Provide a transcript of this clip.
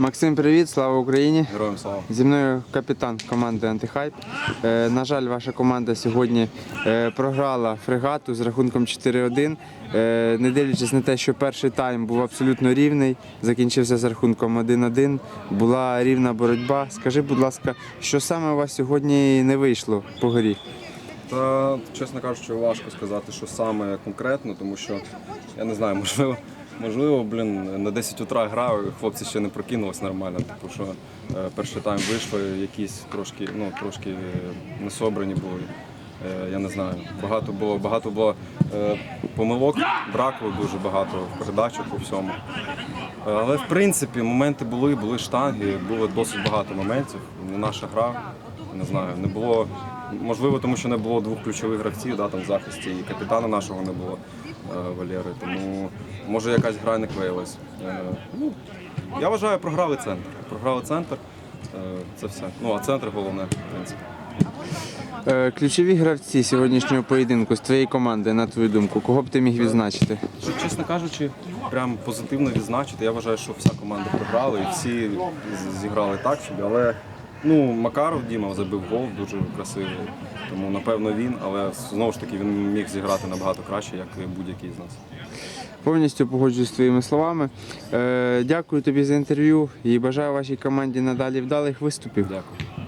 Максим, привіт, слава Україні! Героям слава. Зі мною капітан команди Антихайп. Е, на жаль, ваша команда сьогодні е, програла фрегату з рахунком 4-1. Е, не дивлячись на те, що перший тайм був абсолютно рівний, закінчився з рахунком 1-1. Була рівна боротьба. Скажи, будь ласка, що саме у вас сьогодні не вийшло по горі? Та, чесно кажучи, важко сказати, що саме конкретно, тому що я не знаю, можливо, можливо, блін, на 10 утра грав, хлопці ще не прокинулись нормально. Тому що е, перший тайм вийшли, якісь трошки, ну, трошки несобрані були. Е, я не знаю. Багато було, багато було е, помилок, браку дуже багато в передачах у всьому. Е, Але в принципі моменти були, були штанги, було досить багато моментів. Не наша гра, не знаю, не було. Можливо, тому що не було двох ключових гравців да, там в захисті, і капітана нашого не було е, Валєри. Тому може якась гра не клеїлась. Е, ну, я вважаю, програли центр. Програли центр. Е, це все. Ну а центр головне, в принципі. Ключові гравці сьогоднішнього поєдинку з твоєї команди, на твою думку, кого б ти міг відзначити? Чесно кажучи, прям позитивно відзначити. Я вважаю, що вся команда програла і всі зіграли так собі. Але ну, Макаров Діма забив гол, дуже красивий. Тому напевно він, але знову ж таки він міг зіграти набагато краще, як будь-який з нас. Повністю погоджуюсь з твоїми словами. Е, дякую тобі за інтерв'ю і бажаю вашій команді надалі вдалих виступів. Дякую.